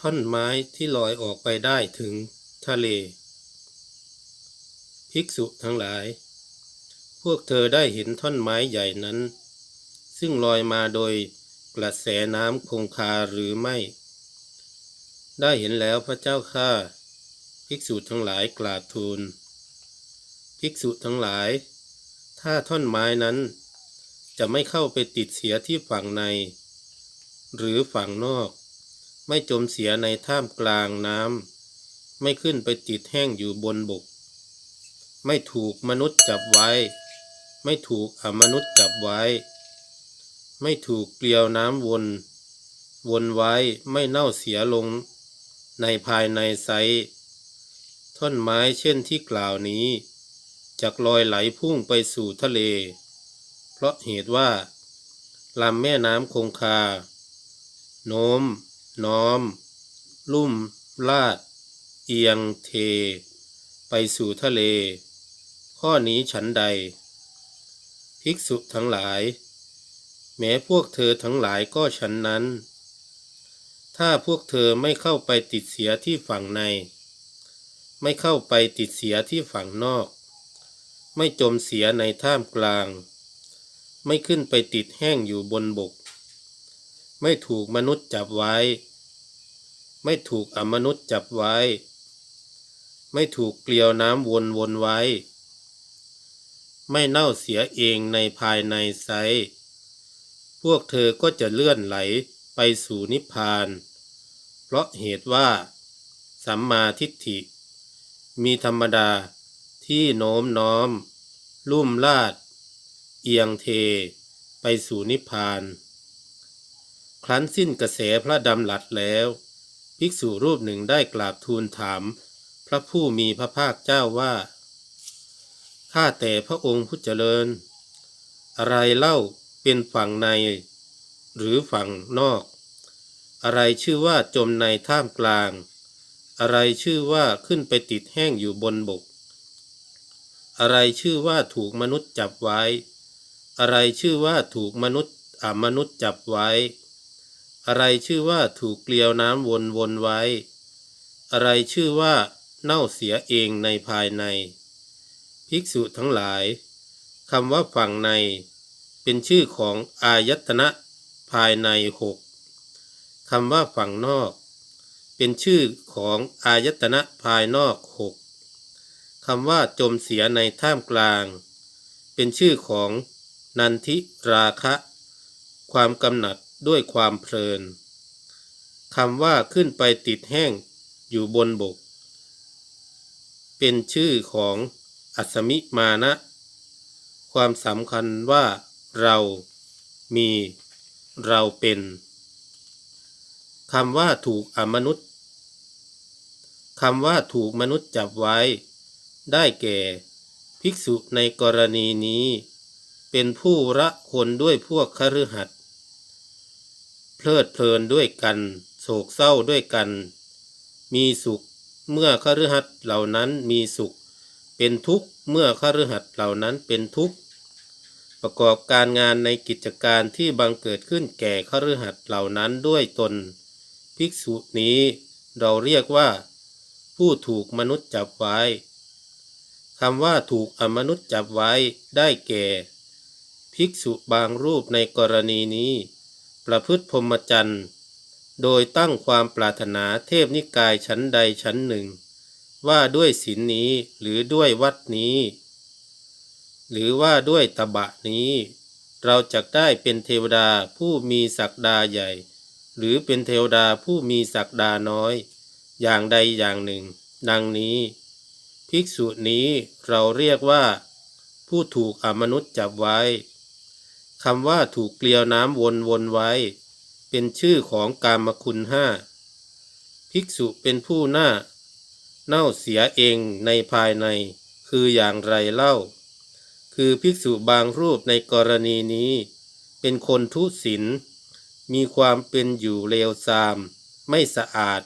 ท่อนไม้ที่ลอยออกไปได้ถึงทะเล ภิกษุทั้งหลาย พวกเธอได้เห็นท่อนไม้ใหญ่นั้น ซึ่งลอยมาโดยกระแสน้ำคงคาหรือไม่ ได้เห็นแล้วพระเจ้าข้าภิกษุทั้งหลายกราบทูล ภิกษุทั้งหลาย ถ้าท่อนไม้นั้น จะไม่เข้าไปติดเสียที่ฝั่งใน หรือฝั่งนอก ไม่จมเสียในท่ามกลางน้ำไม่ขึ้นไปติดแห้งอยู่บนบก ไม่ถูกมนุษย์จับไว้ ไม่ถูกอมนุษย์จับไว้ ไม่ถูกเกลียวน้ำวน วนไว้ไม่เน่าเสียลง ในภายในไซท่อนไม้เช่นที่กล่าวนี้จากลอยไหลพุ่งไปสู่ทะเล เพราะเหตุว่าลำแม่น้ำคงคา โน้ม น้อม ลุ่ม ลาด เอียงเท ไปสู่ทะเล ข้อนี้ฉันใด ภิกษุทั้งหลาย แม้พวกเธอทั้งหลายก็ฉันนั้น ถ้าพวกเธอไม่เข้าไปติดเสียที่ฝั่งใน ไม่เข้าไปติดเสียที่ฝั่งนอก ไม่จมเสียในท่ามกลาง ไม่ขึ้นไปติดแห้งอยู่บนบกไม่ถูกมนุษย์จับไว้ ไม่ถูกอมนุษย์จับไว้ ไม่ถูกเกลียวน้ำวนวนไว้ ไม่เน่าเสียเองในภายในไซพวกเธอก็จะเลื่อนไหลไปสู่นิพพาน เพราะเหตุว่า สัมมาทิฏฐิ มีธรรมดาที่โน้มน้อม ลุ่มลาด เอียงเท ไปสู่นิพพาน ครั้นสิ้นกระแสพระดำหลัดแล้ว ภิกษุรูปหนึ่งได้กราบทูลถาม พระผู้มีพระภาคเจ้าว่า ข้าแต่พระองค์ผู้เจริญ อะไรเล่าเป็นฝั่งใน หรือฝั่งนอก อะไรชื่อว่าจมในท่ามกลาง อะไรชื่อว่าขึ้นไปติดแห้งอยู่บนบก อะไรชื่อว่าถูกมนุษย์จับไว้ อะไรชื่อว่าถูกมนุษย์อมนุษย์จับไว้ อะไรชื่อว่าถูกเกลียวน้ำวนวนไว้ อะไรชื่อว่าเน่าเสียเองในภายใน ภิกษุทั้งหลายคำว่าฝั่งใน เป็นชื่อของอายตนะภายในหกคำว่าฝั่งนอก เป็นชื่อของอายตนะภายนอกหกคำว่าจมเสียในท่ามกลาง เป็นชื่อของนันทิราคะ ความกำหนัด ด้วยความเพลินคำว่าขึ้นไปติดแห้งอยู่บนบก เป็นชื่อของอัศมิมานะ ความสำคัญว่าเรามีเราเป็นคำว่าถูกอมนุษย์คำว่าถูกมนุษย์จับไว้ ได้แก่ ภิกษุในกรณีนี้ เป็นผู้ระคนด้วยพวกคฤหัสถ์ เพลิดเพลินด้วยกัน โศกเศร้าด้วยกัน มีสุขเมื่อคฤหัสถ์เหล่านั้นมีสุข เป็นทุกข์เมื่อคฤหัสถ์เหล่านั้นเป็นทุกข์ ประกอบการงานในกิจการที่บังเกิดขึ้นแก่คฤหัสถ์เหล่านั้นด้วยตน ภิกษุนี้เราเรียกว่า ผู้ถูกมนุษย์จับไว้คำว่าถูกอมนุษย์จับไว้ได้แก่ ภิกษุบางรูปในกรณีนี้ ประพฤติพรหมจรรย์ โดยตั้งความปรารถนาเทพนิกายชั้นใดชั้นหนึ่ง ว่าด้วยศีลนี้หรือด้วยวัดนี้ หรือว่าด้วยตบะนี้ เราจะได้เป็นเทวดาผู้มีศักดาใหญ่ หรือเป็นเทวดาผู้มีศักดาน้อย อย่างใดอย่างหนึ่ง ดังนี้ ภิกษุนี้เราเรียกว่า ผู้ถูกอมนุษย์จับไว้ คำว่าถูกเกลียวน้ำวนวนไว้ เป็นชื่อของกามคุณห้าภิกษุเป็นผู้หน้า เน่าเสียเองในภายใน คืออย่างไรเล่า คือภิกษุบางรูปในกรณีนี้ เป็นคนทุศีลมีความเป็นอยู่เลวทราม ไม่สะอาด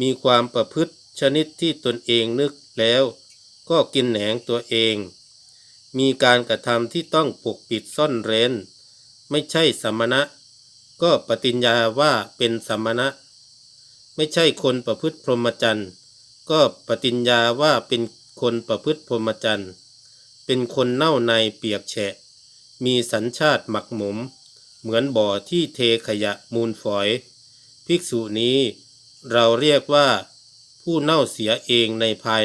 มีความประพฤติชนิดที่ตนเองนึกแล้ว ก็กินแหนงตัวเอง มีการกระทำที่ต้องปกปิดซ่อนเร้น ไม่ใช่สมณะ ก็ปฏิญญาว่าเป็นสมณะ ไม่ใช่คนประพฤติพรหมจรรย์ ก็ปฏิญญาว่าเป็นคนประพฤติพรหมจรรย์ เป็นคนเน่าในเปียกแฉะ มีสัญชาติหมักหมม เหมือนบ่อที่เทขยะมูลฝอย ภิกษุนี้เราเรียกว่าผู้เน่าเสียเองในภาย